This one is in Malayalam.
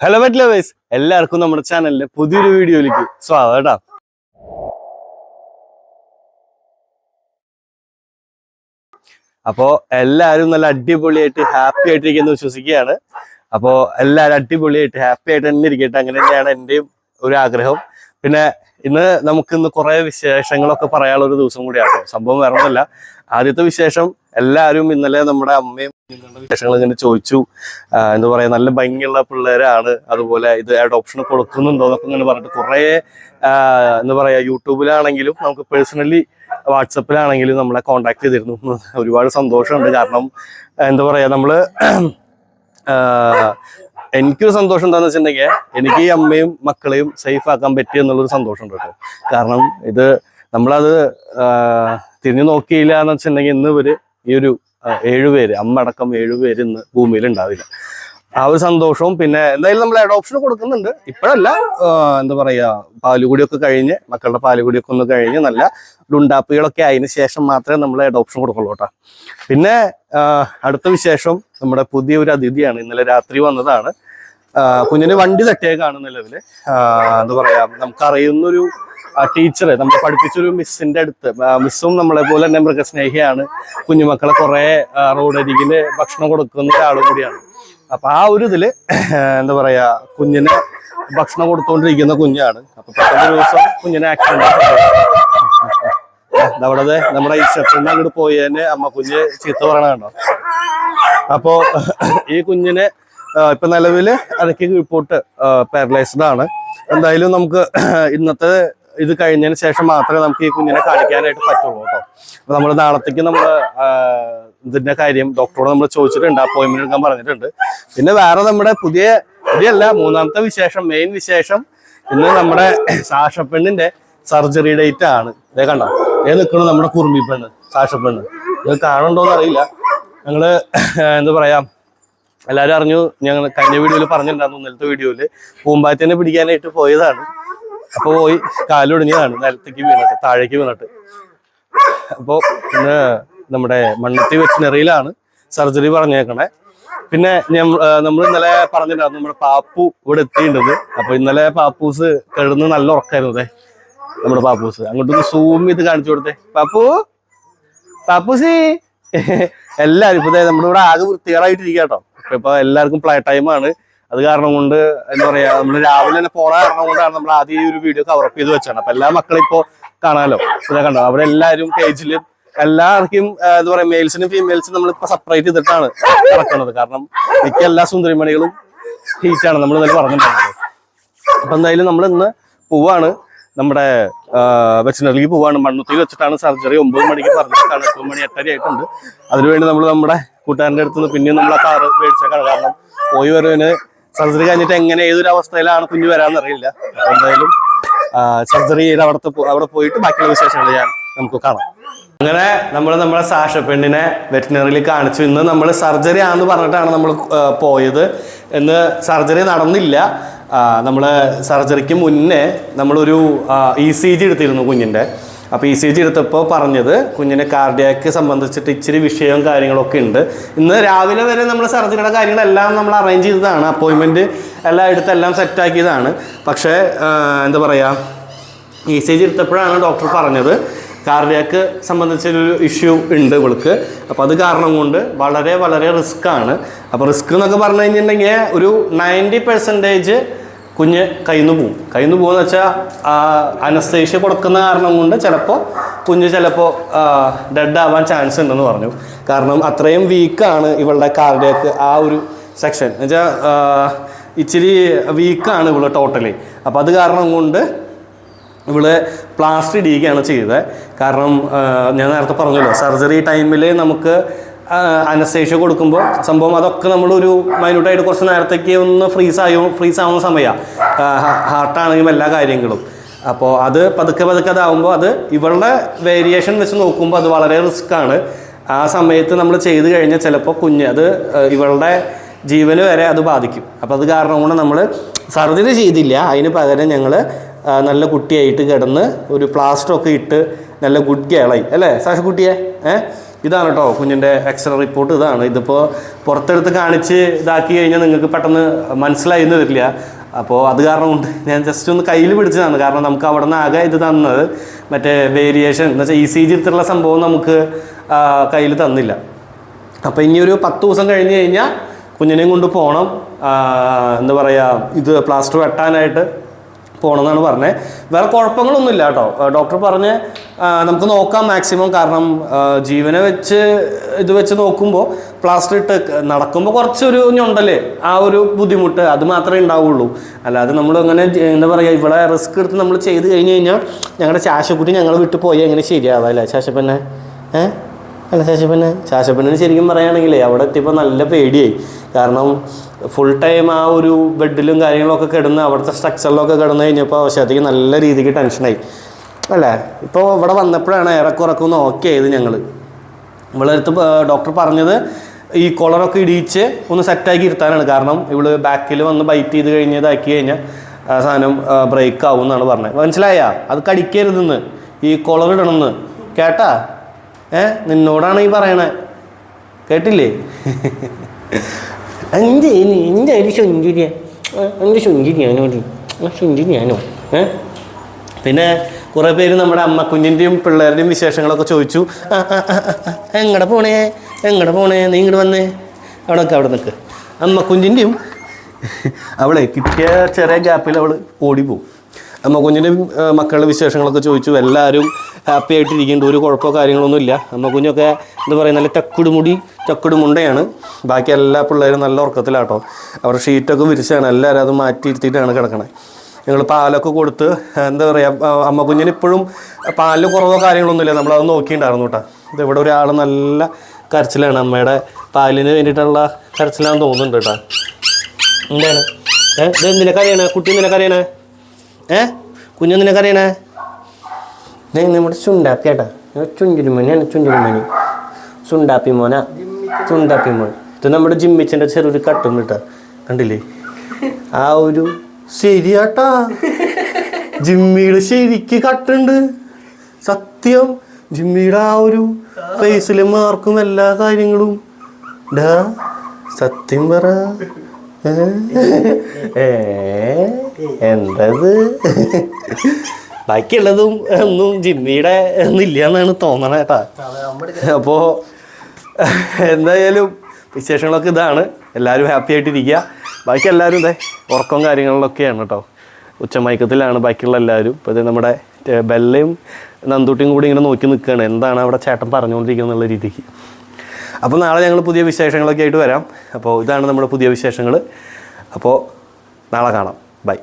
ഹലോ വെറ്റ് ലവേഴ്സ് എല്ലാവർക്കും നമ്മുടെ ചാനലിലെ പുതിയൊരു വീഡിയോയിലേക്ക് സ്വാഗതം കേട്ടോ. അപ്പോ എല്ലാവരും നല്ല അടിപൊളിയായിട്ട് ഹാപ്പി ആയിട്ടിരിക്കുന്നു വിശ്വസിക്കുകയാണ്. അപ്പോ എല്ലാവരും അടിപൊളിയായിട്ട് ഹാപ്പി ആയിട്ട് തന്നെ ഇരിക്കട്ടെ. അങ്ങനെ തന്നെയാണ് എന്റെയും ഒരു ആഗ്രഹം. പിന്നെ ഇന്ന് നമുക്ക് ഇന്ന് കുറെ വിശേഷങ്ങളൊക്കെ പറയാനുള്ള ഒരു ദിവസം കൂടിയാണ് സംഭവം വേറെ ആദ്യത്തെ വിശേഷം എല്ലാവരും ഇന്നലെ നമ്മുടെ അമ്മയും വിശേഷങ്ങൾ ഇങ്ങനെ ചോദിച്ചു. എന്താ പറയാ നല്ല ഭംഗിയുള്ള പിള്ളേരാണ്. അതുപോലെ ഇത് അഡോപ്ഷൻ കൊടുക്കുന്നുണ്ടോ എന്നൊക്കെ ഇങ്ങനെ പറഞ്ഞിട്ട് കുറെ എന്താ പറയാ യൂട്യൂബിലാണെങ്കിലും നമുക്ക് പേഴ്സണലി വാട്സപ്പിലാണെങ്കിലും നമ്മളെ കോണ്ടാക്ട് ചെയ്തിരുന്നു. ഒരുപാട് സന്തോഷമുണ്ട്. കാരണം എന്താ പറയാ നമ്മൾ എനിക്കൊരു സന്തോഷം എന്താന്ന് വെച്ചിട്ടുണ്ടെങ്കിൽ എനിക്ക് ഈ അമ്മയും മക്കളെയും സേഫ് ആക്കാൻ പറ്റി എന്നുള്ളൊരു സന്തോഷമുണ്ട് കേട്ടോ. കാരണം ഇത് നമ്മളത് തിരിഞ്ഞു നോക്കിയില്ല എന്ന് വെച്ചിട്ടുണ്ടെങ്കിൽ ഇന്ന് ഇവർ ഈ ഒരു ഏഴുപേര് അമ്മ അടക്കം ഏഴുപേര് ഇന്ന് ഭൂമിയിൽ ഉണ്ടാവില്ല ആ ഒരു സന്തോഷവും പിന്നെ എന്തായാലും നമ്മൾ അഡോപ്ഷൻ കൊടുക്കുന്നുണ്ട്. ഇപ്പോഴല്ല എന്താ പറയാ പാലുകൂടിയൊക്കെ കഴിഞ്ഞ് മക്കളുടെ പാലുകൂടിയൊക്കെ ഒന്ന് കഴിഞ്ഞ് നല്ല ഡുണ്ടാപ്പികളൊക്കെ ആയതിന് ശേഷം മാത്രമേ നമ്മൾ അഡോപ്ഷൻ കൊടുക്കുള്ളൂ കേട്ടോ. പിന്നെ അടുത്ത വിശേഷം നമ്മുടെ പുതിയ ഒരു അതിഥിയാണ്. ഇന്നലെ രാത്രി വന്നതാണ്. കുഞ്ഞിന് വണ്ടി തട്ടിയേക്കാണ് നിലവിൽ എന്താ പറയാ നമുക്കറിയുന്നൊരു ടീച്ചർ നമ്മളെ പഠിപ്പിച്ചൊരു മിസ്സിന്റെ അടുത്ത്. മിസ്സും നമ്മളെ പോലെ തന്നെ മൃഗസ്നേഹിയാണ്. കുഞ്ഞുമക്കളെ കുറെ റോഡരികിൽ ഭക്ഷണം കൊടുക്കുന്ന ഒരാളും കൂടിയാണ്. അപ്പൊ ആ ഒരു ഇതിൽ എന്താ പറയാ കുഞ്ഞിന് ഭക്ഷണം കൊടുത്തോണ്ടിരിക്കുന്ന കുഞ്ഞാണ്. അപ്പൊ പെട്ടെന്ന് ദിവസം കുഞ്ഞിനെ ആക്സിഡന്റ് അവിടെ നമ്മുടെ ഈ സ്റ്റെപ്പിന്റെ അങ്ങോട്ട് പോയതിന് അമ്മ കുഞ്ഞ് ചീത്ത പറയണ കണ്ടോ? അപ്പോ ഈ കുഞ്ഞിനെ ഇപ്പൊ നിലവിൽ അരക്ക് റിപ്പോർട്ട് പാരലൈസ്ഡ് ആണ്. എന്തായാലും നമുക്ക് ഇന്നത്തെ ഇത് കഴിഞ്ഞതിന് ശേഷം മാത്രമേ നമുക്ക് ഈ കുഞ്ഞിനെ കാണിക്കാനായിട്ട് പറ്റുള്ളൂ കേട്ടോ. അപ്പൊ നമ്മൾ നാളത്തേക്ക് നമ്മൾ ഇതിന്റെ കാര്യം ഡോക്ടറോട് നമ്മൾ ചോദിച്ചിട്ടുണ്ട് അപ്പോയിന്റ്മെന്റ് എടുക്കാൻ പറഞ്ഞിട്ടുണ്ട്. പിന്നെ വേറെ നമ്മുടെ പുതിയ പുതിയല്ല മൂന്നാമത്തെ വിശേഷം മെയിൻ വിശേഷം ഇന്ന് നമ്മുടെ സാഷപ്പെണ്ണിന്റെ സർജറി ഡേറ്റ് ആണ്. ഇതേ കണ്ടോ? ഏ നിൽക്കണു നമ്മുടെ കുറുമ്പി പെണ്ണ് സാഷപ്പെണ്ണ് ഇത് കാണുന്നുണ്ടോന്ന് അറിയില്ല. ഞങ്ങൾ എന്താ പറയാ എല്ലാവരും അറിഞ്ഞു ഞങ്ങൾ കഴിഞ്ഞ വീഡിയോയിൽ പറഞ്ഞിട്ടുണ്ടായിരുന്നു ഇന്നലത്തെ വീഡിയോയിൽ പൂമ്പാറ്റനെ പിടിക്കാനായിട്ട് പോയതാണ്. അപ്പൊ പോയി കാലൊടിഞ്ഞതാണ് നിലത്തേക്ക് വീണിട്ട് താഴേക്ക് വീണിട്ട് അപ്പോ ഇന്ന് നമ്മുടെ മണ്ണത്തി വെറ്റിനറിയിലാണ് സർജറി പറഞ്ഞേക്കണേ. പിന്നെ നമ്മൾ ഇന്നലെ പറഞ്ഞിട്ടുണ്ടായിരുന്നു നമ്മുടെ പാപ്പു ഇവിടെ എത്തിയിട്ടുണ്ട്. അപ്പൊ ഇന്നലെ പാപ്പൂസ് കിടന്ന് നല്ല ഉറക്കായിരുന്നു അതെ നമ്മുടെ പാപ്പൂസ്. അങ്ങോട്ടൊന്ന് സൂം ചെയ്ത് കാണിച്ചു കൊടുത്തേ. പാപ്പു? പാപ്പൂസി? എല്ലാരും ഇപ്പൊ നമ്മുടെ ഇവിടെ ആകെ വൃത്തികേടായിട്ടിരിക്കുക കേട്ടോ ഇപ്പൊ എല്ലാവർക്കും പ്ലേ ടൈം ആണ്. അത് കാരണം കൊണ്ട് എന്താ പറയാ നമ്മൾ രാവിലെ തന്നെ പോണ കാരണം കൊണ്ടാണ് നമ്മൾ ആദ്യം ഈ ഒരു വീഡിയോ കവർ അപ്പ് ചെയ്ത് വെച്ചാണ് അപ്പൊ എല്ലാ മക്കളും ഇപ്പോ കാണാലോ? ഇതാ കണ്ടോ? അവിടെ എല്ലാവരും പേജിലും എല്ലാവർക്കും എന്താ പറയാ മെയിൽസിനും ഫീമെയിൽസിനും നമ്മളിപ്പോ സെപ്പറേറ്റ് ചെയ്തിട്ടാണ് നടക്കുന്നത്. കാരണം മിക്ക എല്ലാ സുന്ദരിമണികളും ഹീറ്റാണ് നമ്മൾ ഇന്നലെ പറഞ്ഞിട്ടുണ്ടായിരുന്നത് അപ്പൊ എന്തായാലും നമ്മൾ ഇന്ന് പോവാണ്. നമ്മുടെ വെറ്റിനറിലേക്ക് പോവാണ് മണ്ണുത്തി വെച്ചിട്ടാണ് സർജറി ഒമ്പത് മണിക്ക് പറഞ്ഞിട്ടാണ് എട്ട് മണി എട്ടര ആയിട്ടുണ്ട്. അതിനുവേണ്ടി നമ്മൾ നമ്മുടെ കൂട്ടുകാരന്റെ അടുത്ത് നിന്ന് പിന്നെയും നമ്മൾ ആ കാറ് മേടിച്ചേക്കാണ്. കാരണം പോയി വരവിന് സർജറി കഴിഞ്ഞിട്ട് എങ്ങനെ ഏതൊരു അവസ്ഥയിലാണ് കുഞ്ഞു അപ്പൊ എന്തായാലും സർജറി ചെയ്ത് അവിടുത്തെ അവിടെ പോയിട്ട് ബാക്കിയുള്ള വിശേഷങ്ങൾ ഞാൻ നമുക്ക് കാണാം. അങ്ങനെ നമ്മൾ നമ്മുടെ സാഷ പെണ്ണിനെ വെറ്റിനറിയിൽ കാണിച്ചു. ഇന്ന് നമ്മൾ സർജറി ആണെന്ന് പറഞ്ഞിട്ടാണ് നമ്മൾ പോയത്. ഇന്ന് സർജറി നടന്നില്ല. നമ്മൾ സർജറിക്ക് മുന്നേ നമ്മളൊരു ഇ സി ജി എടുത്തിരുന്നു കുഞ്ഞിന്റെ. അപ്പോൾ ഇ സി ജി എടുത്തപ്പോൾ പറഞ്ഞത് കുഞ്ഞിനെ കാർഡിയാക്ക് സംബന്ധിച്ചിട്ട് ഇച്ചിരി വിഷയവും കാര്യങ്ങളൊക്കെ ഉണ്ട്. ഇന്ന് രാവിലെ വരെ നമ്മൾ സർജറിയുടെ കാര്യങ്ങളെല്ലാം നമ്മൾ അറേഞ്ച് ചെയ്തതാണ്. അപ്പോയിൻമെന്റ് എല്ലാം എടുത്ത് എല്ലാം സെറ്റാക്കിയതാണ് പക്ഷേ എന്താ പറയുക ഇ സി ജി എടുത്തപ്പോഴാണ് ഡോക്ടർ പറഞ്ഞത് കാർഡിയാക്ക് സംബന്ധിച്ചൊരു ഇഷ്യൂ ഉണ്ട് ഇവൾക്ക്. അപ്പോൾ അത് കാരണം കൊണ്ട് വളരെ വളരെ റിസ്ക് ആണ്. അപ്പോൾ റിസ്ക് എന്നൊക്കെ പറഞ്ഞു കഴിഞ്ഞിട്ടുണ്ടെങ്കിൽ ഒരു നയന്റി പെർസെന്റേജ് കുഞ്ഞ് കയ്യിൽ പോവും. കയ്യിൽ നിന്ന് പോകുന്ന വെച്ചാൽ അനസ്തേഷ്യ കൊടുക്കുന്ന കാരണം കൊണ്ട് ചിലപ്പോൾ കുഞ്ഞ് ചിലപ്പോൾ ഡെഡ് ആവാൻ ചാൻസ് ഉണ്ടെന്ന് പറഞ്ഞു. കാരണം അത്രയും വീക്കാണ് ഇവളുടെ കാർഡിയാക്ക് ആ ഒരു സെക്ഷൻ എന്നുവെച്ചാൽ ഇച്ചിരി വീക്കാണ് ഇവൾ ടോട്ടലി അപ്പോൾ അത് കാരണം കൊണ്ട് ഇവൾ പ്ലാസ്റ്റിക് ഇടിയുകയാണ് ചെയ്തത്. കാരണം ഞാൻ നേരത്തെ പറഞ്ഞല്ലോ സർജറി ടൈമിൽ നമുക്ക് അനസ്തേഷ്യ കൊടുക്കുമ്പോൾ സംഭവം അതൊക്കെ നമ്മളൊരു മൈന്യൂട്ടായിട്ട് കുറച്ച് നേരത്തേക്ക് ഒന്ന് ഫ്രീസ് ആയോ ഫ്രീസ് ആവുന്ന സമയമാണ് ഹാർട്ടാണെങ്കിലും എല്ലാ കാര്യങ്ങളും. അപ്പോൾ അത് പതുക്കെ പതുക്കെ അതാവുമ്പോൾ അത് ഇവളുടെ വേരിയേഷൻ വെച്ച് നോക്കുമ്പോൾ അത് വളരെ റിസ്ക് ആണ്. ആ സമയത്ത് നമ്മൾ ചെയ്ത് കഴിഞ്ഞാൽ ചിലപ്പോൾ കുഞ്ഞ് അത് ഇവളുടെ ജീവന് വരെ അത് ബാധിക്കും. അപ്പോൾ അത് കാരണം കൊണ്ട് നമ്മൾ സർജറി ചെയ്തില്ല. അതിന് പകരം ഞങ്ങൾ നല്ല കുട്ടിയായിട്ട് കിടന്ന് ഒരു പ്ലാസ്റ്ററൊക്കെ ഇട്ട് നല്ല ഗുഡ് കേളായി അല്ലേ? സാക്ഷ കുട്ടിയെ? ഏ? ഇതാണ് കേട്ടോ കുഞ്ഞിന്റെ എക്സ്റേ റിപ്പോർട്ട് ഇതാണ്. ഇതിപ്പോൾ പുറത്തെടുത്ത് കാണിച്ച് ഇതാക്കി കഴിഞ്ഞാൽ നിങ്ങൾക്ക് പെട്ടെന്ന് മനസ്സിലായി എന്ന് വരില്ല. അപ്പോൾ അത് കാരണം കൊണ്ട് ഞാൻ ജസ്റ്റ് ഒന്ന് കയ്യിൽ പിടിച്ചതാണ്. കാരണം നമുക്ക് അവിടെ നിന്ന് ആകെ ഇത് തന്നത് മറ്റേ വേരിയേഷൻ എന്ന് വെച്ചാൽ ഇ സി ജി എടുത്തുള്ള സംഭവം നമുക്ക് കയ്യിൽ തന്നില്ല. അപ്പോൾ ഇനി ഒരു പത്ത് ദിവസം കഴിഞ്ഞ് കഴിഞ്ഞാൽ കുഞ്ഞിനെയും കൊണ്ട് പോകണം എന്താ പറയുക ഇത് പ്ലാസ്റ്റർ വെട്ടാനായിട്ട്. പോകണമെന്നാണ് പറഞ്ഞത് വേറെ കുഴപ്പങ്ങളൊന്നുമില്ല കേട്ടോ. ഡോക്ടർ പറഞ്ഞ് നമുക്ക് നോക്കാം മാക്സിമം കാരണം ജീവനെ വെച്ച് ഇത് വെച്ച് നോക്കുമ്പോൾ പ്ലാസ്റ്റർ ഇട്ട് നടക്കുമ്പോൾ കുറച്ചൊരു ഞൊണ്ടല്ലേ? ആ ഒരു ബുദ്ധിമുട്ട് അത് മാത്രമേ ഉണ്ടാവുള്ളൂ. അല്ലാതെ നമ്മൾ അങ്ങനെ എന്താ പറയുക ഇവിടെ റിസ്ക് എടുത്ത് നമ്മൾ ചെയ്ത് കഴിഞ്ഞ് കഴിഞ്ഞാൽ ഞങ്ങളുടെ ശാശക്കുട്ടി ഞങ്ങൾ വിട്ടു പോയി എങ്ങനെ ശരിയാവാം അല്ലേ? ശാശപ്പന്നെ ഏഹ് അല്ല ശാശപ്പന് ശാശപ്പന് ശരിക്കും പറയുകയാണെങ്കിൽ അവിടെ എത്തിയപ്പോൾ നല്ല പേടിയായി. കാരണം ഫുൾ ടൈം ആ ഒരു ബെഡിലും കാര്യങ്ങളൊക്കെ കിടന്ന് അവിടുത്തെ സ്ട്രക്ചറിലൊക്കെ കിടന്നു കഴിഞ്ഞപ്പോൾ ശരിക്കും നല്ല രീതിക്ക് ടെൻഷനായി അല്ലേ? ഇപ്പോൾ ഇവിടെ വന്നപ്പോഴാണ് ഏറെക്കുറക്കെ ഒന്ന് ഓക്കെ ആയത് ഞങ്ങൾ ഇവളെ അടുത്ത് ഡോക്ടർ പറഞ്ഞത് ഈ കൊളറൊക്കെ ഇടിയിച്ച് ഒന്ന് സെറ്റാക്കി ഇരുത്താനാണ്. കാരണം ഇവൾ ബാക്കിൽ വന്ന് ബൈറ്റ് ചെയ്ത് കഴിഞ്ഞ് ഇതാക്കി കഴിഞ്ഞാൽ സാധനം ബ്രേക്ക് ആവും എന്നാണ് പറഞ്ഞത്. മനസ്സിലായാ? അത് കടിക്കരുതെന്ന്. ഈ കൊളർ ഇടണമെന്ന്. കേട്ടാ? ഏ നിന്നോടാണ് ഈ പറയണേ. കേട്ടില്ലേ? എന്റെ എന്റെ ഒരു ശുഞ്ചിരിയ എന്റെ ശുഞ്ചിരിയാനോടി ശുഞ്ചിരിയാനോ ഏ? പിന്നെ കുറേ പേര് നമ്മുടെ അമ്മ കുഞ്ഞിന്റെയും പിള്ളേരുടെയും വിശേഷങ്ങളൊക്കെ ചോദിച്ചു. എങ്ങടെ പോണേ? എങ്ങടെ പോണേ? നീ ഇങ്ങോട്ട് വന്നേ. അവിടെ നിൽക്കുക അവിടെ നിൽക്ക് അമ്മ കുഞ്ഞിന്റെയും അവളെ കിട്ടിയ ചെറിയ ഗ്യാപ്പിൽ അവൾ ഓടിപ്പോവും. അമ്മ കുഞ്ഞിന്റെ മക്കളുടെ വിശേഷങ്ങളൊക്കെ ചോദിച്ചു. എല്ലാവരും ഹാപ്പി ആയിട്ടിരിക്കുന്നുണ്ട്. ഒരു കുഴപ്പമോ കാര്യങ്ങളൊന്നും ഇല്ല. അമ്മ കുഞ്ഞൊക്കെ എന്താ പറയുക നല്ല ചക്കുടുമുടി ചക്കുടുമുണ്ടയാണ്. ബാക്കി എല്ലാ പിള്ളേരും നല്ല ഉറക്കത്തിലാട്ടോ. അവരുടെ ഷീറ്റൊക്കെ വിരിച്ചാണ്. എല്ലാവരും അത് മാറ്റി ഇരുത്തിയിട്ടാണ് കിടക്കണത് ഞങ്ങൾ പാലൊക്കെ കൊടുത്ത് എന്താ പറയുക അമ്മ കുഞ്ഞിന് ഇപ്പോഴും പാലിൽ കുറവോ കാര്യങ്ങളൊന്നുമില്ല നമ്മളത് നോക്കിയിട്ടുണ്ടായിരുന്നു കേട്ടോ. ഇത് ഇവിടെ ഒരാൾ നല്ല കരച്ചിലാണ്. അമ്മയുടെ പാലിന് വേണ്ടിയിട്ടുള്ള കരച്ചിലാണെന്ന് തോന്നുന്നുണ്ട് കേട്ടോ. എന്താണ്? ഏഹ് ഇത് നിനക്കറിയണേ കുട്ടി നിനക്കറിയണേ ഏ? കറിയണേ ദേ നമ്മുടെ ചുണ്ടാപ്പി ഏട്ടാ ചുഞ്ചുരുമണിയാണ് ചുഞ്ചുരുമണി ചുണ്ടാപ്പി മോന. ചുണ്ടാപ്പി മോൻ. ഇത് നമ്മുടെ ജിമ്മിച്ചന്റെ ചെറിയൊരു കട്ടും കിട്ടാ. കണ്ടില്ലേ? ആ ഒരു ശരിയാട്ടാ ജിമ്മിയുടെ ശരിക്ക് കട്ടുണ്ട്. സത്യം ജിമ്മിയുടെ ആ ഒരു ഫേസിലെ മാർക്കും എല്ലാ കാര്യങ്ങളും. ഡാ സത്യം പറ. എന്തത്? ബാക്കിയുള്ളതും ഒന്നും ജിമ്മിയുടെ ഇല്ല എന്നാണ് തോന്നണേ കേട്ടാ. അപ്പോ എന്തായാലും വിശേഷങ്ങളൊക്കെ ഇതാണ്. എല്ലാവരും ഹാപ്പി ആയിട്ടിരിക്കുക. ബാക്കി എല്ലാവരും ഇതേ ഉറക്കവും കാര്യങ്ങളിലൊക്കെയാണ് കേട്ടോ. ഉച്ചമയക്കത്തിലാണ് ബാക്കിയുള്ള എല്ലാവരും ഇപ്പോൾ ഇത് നമ്മുടെ ബെല്ലയും നന്ദൂട്ടിയും കൂടി ഇങ്ങനെ നോക്കി നിൽക്കുകയാണ് എന്താണ് അവിടെ ചേട്ടൻ പറഞ്ഞുകൊണ്ടിരിക്കുന്നത് എന്നുള്ള രീതിക്ക്? അപ്പോൾ നാളെ ഞങ്ങൾ പുതിയ വിശേഷങ്ങളൊക്കെ ആയിട്ട് വരാം. അപ്പോൾ ഇതാണ് നമ്മുടെ പുതിയ വിശേഷങ്ങൾ. അപ്പോൾ നാളെ കാണാം. ബൈ.